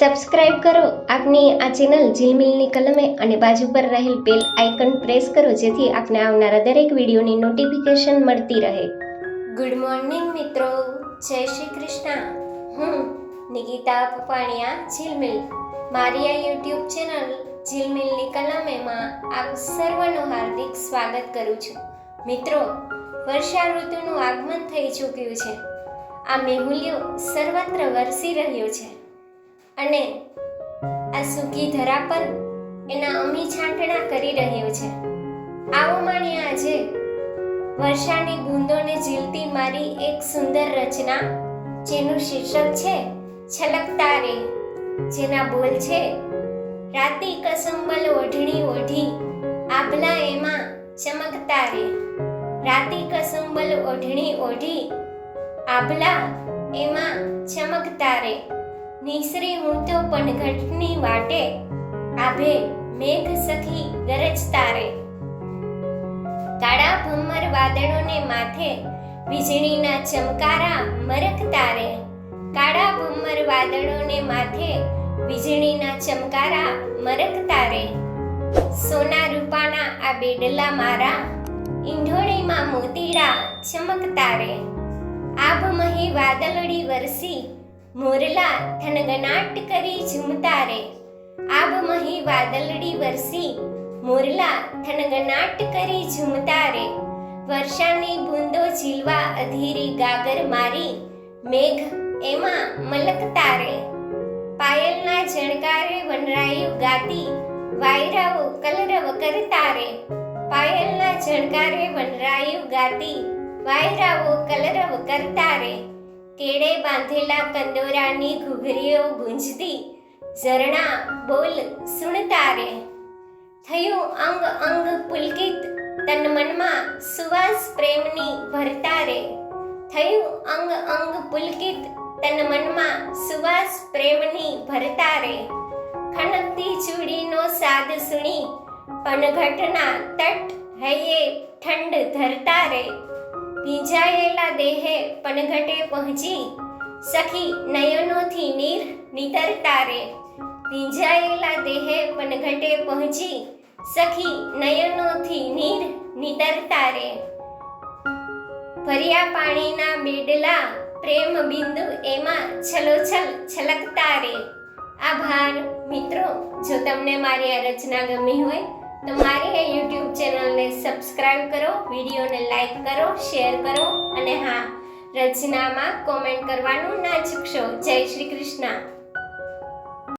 Subscribe કરો. આપની આ ચેનલ ઝીલમિલની કલમે અને બાજુ પર રહેલ બેલ આઇકન પ્રેસ કરો, જેથી આપને આવનારા દરેક વિડીયોની નોટિફિકેશન મળતી રહે. ગુડ મોર્નિંગ મિત્રો. જય શ્રી કૃષ્ણ. હું નિકિતા પપાણિયા ઝીલમિલ મારી આ યુટ્યુબ ચેનલ ઝીલમિલની કલમેમાં આપ સર્વનું હાર્દિક સ્વાગત કરું છું. મિત્રો, વર્ષા ઋતુનું આગમન થઈ ચૂક્યું છે. આ મેહુલ્યો સર્વત્ર વરસી રહ્યો છે. અને આ સૂકી ધરા પર એના અમી છાંટણા કરી રહ્યો છે. આવો માણીએ આજે વર્ષાની બૂંદોને ઝીલતી મારી એક સુંદર રચના, જેનું શીર્ષક છે, છલકતા રે જેના બોલ છે, રાતી કસંબલ ઓઢણી ઓઢી, આભલા એમાં ચમકતા રે રાતી કસંબલ ઓઢણી ઓઢી, આભલા એમાં ચમકતા રે. નિસરી હું તો પનઘટની વાટે આભે મેઘ સખી ગરજતા રે કાળા ભમર વાદળોને માથે વીજળીના ચમકારા મરકતા રે કાળા ભમર વાદળોને માથે વીજળીના ચમકારા મરકતા રે સોના રૂપાના આ બેડલા મારા ઈંઢોળીમાં મોતીડા ચમકતા રે આભમહી વાદળડી વરસી મોરલા થનગનાટ કરી ઝુમતા રે આભમહી વાદળડી વરસી. મોરલા થનગનાટ કરી ઝુમતા રે વર્ષાની બૂંદો ઝીલવા અધીરી ગાગર મારી. મેઘ એમાં મલકતા રે પાયલના જણકારે વનરાયું ગાતી. વાયરાઓ કલરવ કરતા રે પાયલના જણકારે વનરાયું ગાતી. વાયરાઓ કલરવ કરતા રે કેળે બાંધેલા કંદોરાની ઘૂઘરીઓ ગુંજતી, ઝરણા, બોલ સુણતા રે. થયું અંગ અંગ પુલકિત, તન મનમાં સુવાસ પ્રેમની ભરતા રે. થયું અંગ અંગ પુલકિત, તન મનમાં સુવાસ પ્રેમની ભરતા રે. ખણકતી ચૂડીનો સાદ સુણી, પનઘટના તટ હૈયે ઠંડ ધરતા રે. ભીંજાયેલા દેહે પનઘટે પહોંચી. સખી નયનોથી નીર નિતરતા રે ભીંજાયેલા દેહે પનઘટે પહોંચી. સખી નયનોથી નીર નિતરતા રે ભર્યા પાણીના બેડલા પ્રેમ બિંદુ એમાં છલોછલ છલકતા રે આભાર મિત્રો, જો તમને મારી આ રચના ગમી હોય તો એ યુટ્યુબ ચેનલને સબસ્ક્રાઇબ કરો, વિડીયોને લાઈક કરો શેર કરો અને હા, રચનામાં કોમેન્ટ કરવાનું ના ચૂકશો. જય શ્રી કૃષ્ણ.